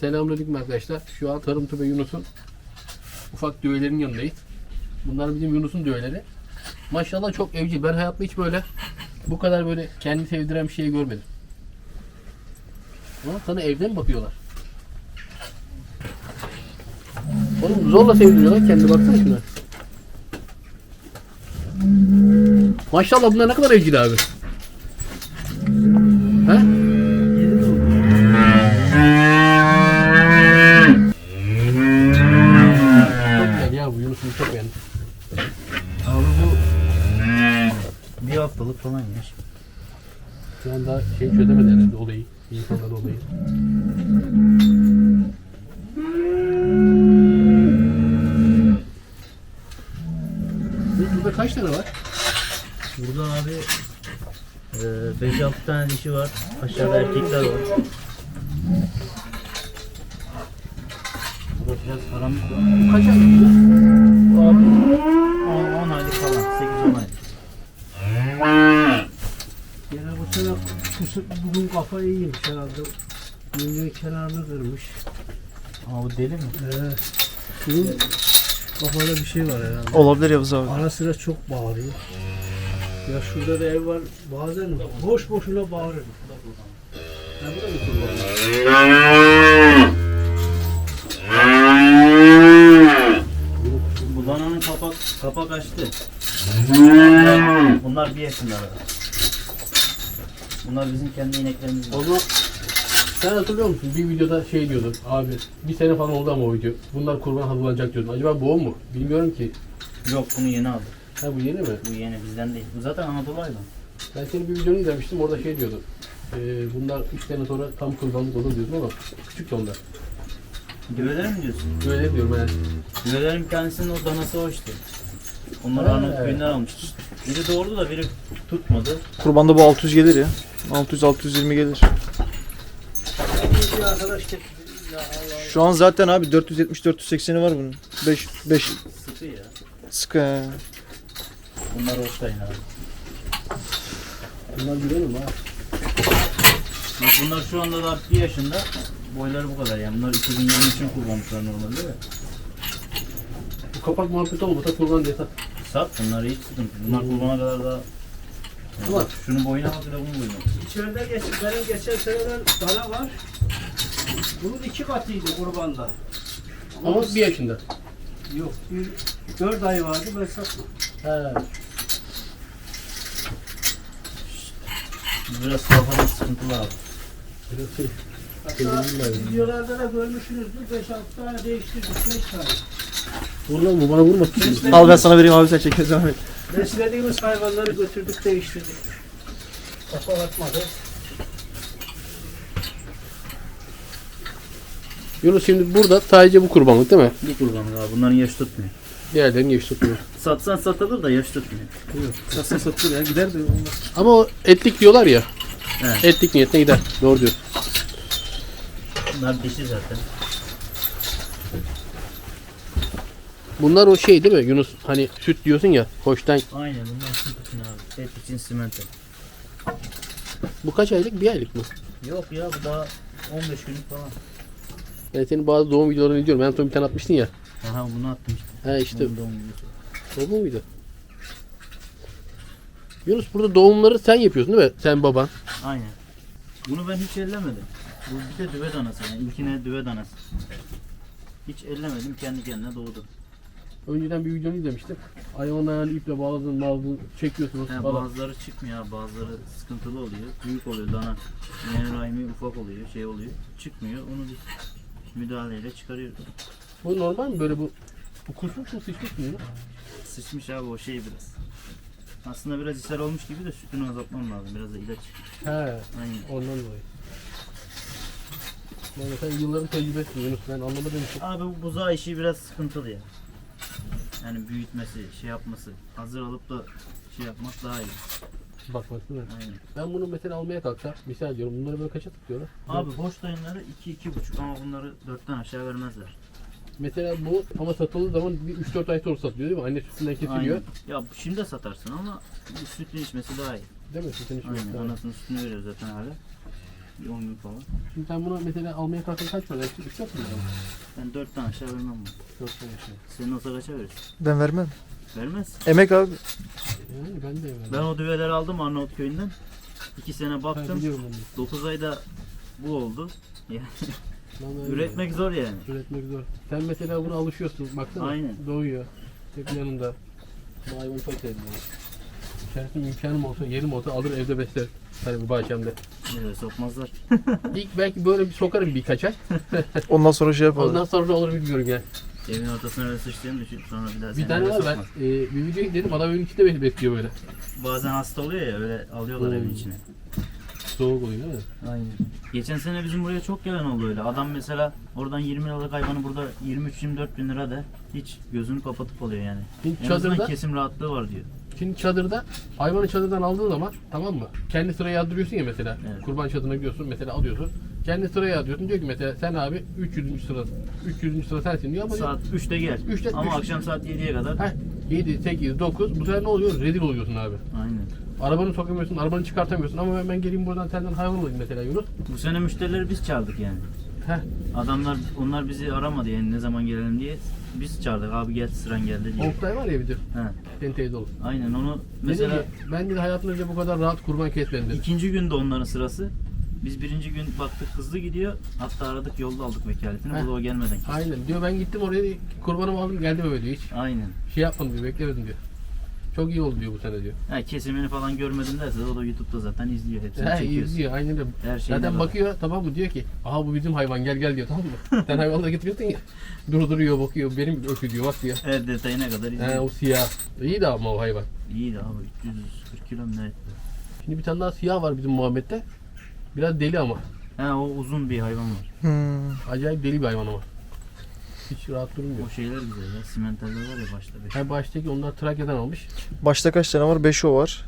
Selamünaleyküm arkadaşlar. Şu an Tarım Tübe Yunus'un ufak düğelerinin yanındayız. Bunlar bizim Yunus'un düğeleri. Maşallah çok evcil. Ben hayatta hiç böyle bu kadar böyle kendi sevdiren bir şey görmedim. Ama sana evden mi bakıyorlar? Oğlum zorla sevdiriyorlar. Kendi baksana şuna. Maşallah bunlar ne kadar evcil abi. Haftalık falan yaş. Şu an daha şey çözemedi herhalde olayı. İnsanlar olayı. Bu- Burada kaç tane var? Burada abi 5-6 tane dişi var. Aşağıda erkekler var. Burada biraz karanlık var. Bu kaç aylık bu? Bu abi 10 aylık falan. 8-10 aylık. Gene bu sene bu, bugün kafa iyiymiş herhalde. Yünün kenarını kırmış. Ama bu deli mi? Ee, bunun kafada bir şey var herhalde. Olabilir Yavuz abi. Ara sıra çok bağırıyor. Ya şurada da ev var. Bazen boş boşuna bağırır. Ha, bu da bir kurban. Bu dananın kapak kapak açtı. Bunlar bir yaşında. Bunlar bizim kendi ineklerimiz. O zaman sen hatırlıyor musun? Bir videoda şey diyordun abi bir sene falan oldu ama o video. Bunlar kurban hazırlanacak diyordun. Acaba bu o mu? Bilmiyorum ki. Yok bunu yeni aldık. Ha bu yeni mi? Bu yeni bizden değil. Bu zaten Anadolu hayvanı. Ben senin bir videonu izlemiştim. Orada şey diyordun. Ee, bunlar 3 sene sonra tam kurbanlık olur diyordun ama küçük de onlar. Düveler mi diyorsun? Öyle diyorum ben. Düvelerin tanesinin o danası işte. Onları. Arnavut köyünden almıştık. Biri doğurdu da biri tutmadı. Kurbanda bu 600 gelir ya. 600-620 gelir. Bir arkadaş getirdi. Ya Allah. Şu an zaten abi 470-480'i var bunun. 5 5 Sıkı ya. sıkı he. Bunlar Holstein abi. Bunlar güzelim ha. Bak bunlar şu anda daha bir yaşında. Boyları bu kadar yani. Bunlar 2023'ün kullanmışlar normalde de. Kapak muhabbeti olmasa kurban diye sat. Sat bunlar hiç sıkıntı. Bunlar kurbana kadar daha yani Ulan. bak, şunun boyuna bak bir de bunun boyuna. bak. İçeride geç, benim geçen seneden dana var. Bunun iki katıydı kurbanda. Ama bir yaşında. Yok, bir dört ay vardı ben satmadım. He. Biraz abi. Biraz şey. Hatta videolarda da görmüşsünüzdür. 5-6 tane değiştirdik. 5 tane. Vur lan bu bana vurma. Al ben sana vereyim abi sen çekiyorsun devam et. Beslediğimiz hayvanları götürdük değiştirdik. Kafa atmadı. Yunus şimdi burada sadece bu kurbanlık değil mi? Bu kurban abi. Bunların yaş tutmuyor. Diğerlerini geç tutmuyor. Satsan satılır da yaş tutmuyor. Satsa satılır ya gider de. Ama o etlik diyorlar ya. Evet. Etlik niyetine gider. Doğru diyorsun. Bunlar dişi zaten. Bunlar o şey değil mi Yunus? Hani süt diyorsun ya. Hoştan. Aynen bunlar süt için abi. Et için simento. Bu kaç aylık? Bir aylık mı? Yok ya bu daha 15 günlük falan. Ben senin bazı doğum videolarını izliyorum. Ben son bir tane atmıştın ya. Aha bunu attım işte. He işte Bunun doğum günü. o muydu? Yunus burada doğumları sen yapıyorsun değil mi? Sen baban. Aynen. Bunu ben hiç ellemedim. Bu bir de düve danası yani. İlkine düve danası. Hiç ellemedim kendi kendine doğdu. Önceden bir videonu izlemiştim. Hayvanın ayağını iple bağladın, bağladın, çekiyorsunuz falan. bazıları çıkmıyor abi, bazıları sıkıntılı oluyor. Büyük oluyor dana. Yani rahimi ufak oluyor, şey oluyor. Çıkmıyor. Onu biz müdahaleyle çıkarıyoruz. Bu normal mi böyle bu? Bu kusmuş mu sıçmış mı Yunus? Sıçmış abi o şey biraz. Aslında biraz ishal olmuş gibi de sütünü azaltmam lazım. Biraz da ilaç. He, Aynen. ondan dolayı. Yani sen yılların tecrübesi Yunus. Ben anlamadığım için. Abi bu buzağı işi biraz sıkıntılı ya. Yani büyütmesi, şey yapması. Hazır alıp da şey yapmak daha iyi. Değil mi? Aynen. Ben bunu mesela almaya kalksam, misal diyorum bunları böyle kaça tutuyorlar? Abi boş dayınları 2-2,5 ama bunları 4'ten aşağı vermezler. Mesela bu ama satıldığı zaman bir 3-4 ay sonra satılıyor değil mi? Anne sütünden kesiliyor. Aynen. Ya şimdi de satarsın ama sütün içmesi daha iyi. Değil mi? Sütün içmesi Aynen. lazım. Anasının sütünü veriyor zaten abi. Bir 10 gün falan. Şimdi sen bunu mesela almaya kalksan kaç para? 3-4 bin lira mı? Ben 4 tane aşağı vermem bunu. 4 tane şey. Senin olsa kaça verirsin? Ben vermem. Vermez. Emek abi. Yani ben de öyle. Ben o düveleri aldım Arnavut köyünden. 2 sene Ben baktım. biliyorum onu. 9 ayda bu oldu. Yani Vallahi üretmek zor yani. Üretmek zor. Sen mesela buna alışıyorsun. Baksana. Aynen. Doğuyor. Hep yanında. Bu hayvanı çok sevdim. İçerisinde imkanım olsa, yerim olsa alır evde besler. Hani bu bahçemde. Eve sokmazlar. İlk belki böyle bir sokarım birkaç ay. Ondan sonra şey yapalım. Ondan sonra ne olur bilmiyorum yani. Evin ortasına öyle sıçtığını düşün. Sonra bir daha Bir seni tane eve var ben sokmaz. e, bir video izledim adam evin içinde beni bekliyor böyle. Bazen hasta oluyor ya öyle alıyorlar evin içine. Soğuk oluyor değil mi? Aynen. Geçen sene bizim buraya çok gelen oldu öyle. Adam mesela oradan 20 liralık hayvanı burada 23-24 bin lira da hiç gözünü kapatıp alıyor yani. Şimdi En azından çadırda, kesim rahatlığı var diyor. Şimdi çadırda hayvanı çadırdan aldığın zaman tamam mı? Kendi sıraya yazdırıyorsun ya mesela. Evet. Kurban çadırına gidiyorsun mesela alıyorsun. Kendi sıraya yazdırıyorsun. Diyor ki mesela sen abi 300. sıra 300. sıra sensin diyor ama Saat 3'te gel. Üçte- Ama üç- akşam saat 7'ye kadar. Heh, 7, 8, 9 bu sefer ne oluyor? Rezil oluyorsun abi. Aynen. Arabanı sokamıyorsun, arabanı çıkartamıyorsun ama ben, ben geleyim buradan senden hayvan alayım mesela Yunus. Bu sene müşterileri biz çağırdık yani. Heh, Adamlar onlar bizi aramadı yani ne zaman gelelim diye. Biz çağırdık abi gel sıran geldi diye. Oktay var ya bir de. He. Teyze. Aynen onu Mesela mesela ben de hayatım önce bu kadar rahat kurban kesmedim dedi. ikinci günde onların sırası. Biz birinci gün baktık hızlı gidiyor. Hatta aradık yolda aldık vekaletini. Heh. Bu da o gelmeden kesti. Aynen diyor ben gittim oraya kurbanımı aldım geldim eve diyor hiç. Aynen. Şey yapmadım diyor beklemedim diyor. Çok iyi oldu diyor bu sene diyor. Ha, kesimini falan görmedim derse de o da YouTube'da zaten izliyor hepsini He çekiyoruz. izliyor aynen öyle. Her şeyine Zaten bak. bakıyor tamam mı diyor ki aha bu bizim hayvan gel gel diyor tamam mı? Sen hayvanla getiriyorsun ya. Durduruyor bakıyor benim ökü diyor bak diyor. Her detayına kadar He izliyor. o siyah. İyi de ama o hayvan. İyiydi abi 340 kilo mu ne etti? Şimdi bir tane daha siyah var bizim Muhammed'de. Biraz deli ama. Ha o uzun bir hayvan var. Hmm. Acayip deli bir hayvan ama. Hiç rahat durmuyor. O şeyler güzel ya. Simentaller var ya başta. beş. Hem baştaki onlar Trakya'dan almış. Başta kaç tane var? 5 o var.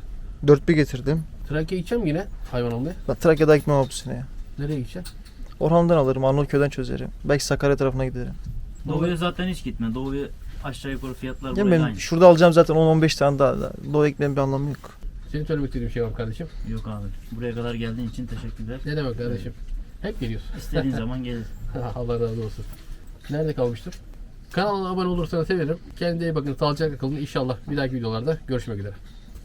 4 bir getirdim. Trakya gideceğim yine hayvan almaya. Ben Trakya'da gitmem abi bu sene ya. Nereye gideceğim? Orhan'dan alırım. Arnavutköy'den çözerim. Belki Sakarya tarafına giderim. Doğu'ya zaten hiç gitme. Doğu'ya aşağı yukarı fiyatlar Ya buraya ben aynı. şurada alacağım zaten 10-15 tane daha. daha. Doğuya gitmenin bir anlamı yok. Senin söylemek istediğin bir şey var mı kardeşim. Yok abi. Buraya kadar geldiğin için teşekkürler. Ne demek kardeşim? Hep geliyorsun. İstediğin zaman gelir. Allah razı olsun. Nerede kalmıştım? Kanala abone olursanız sevinirim. Kendinize iyi bakın. Sağlıcakla kalın. İnşallah bir dahaki videolarda görüşmek üzere.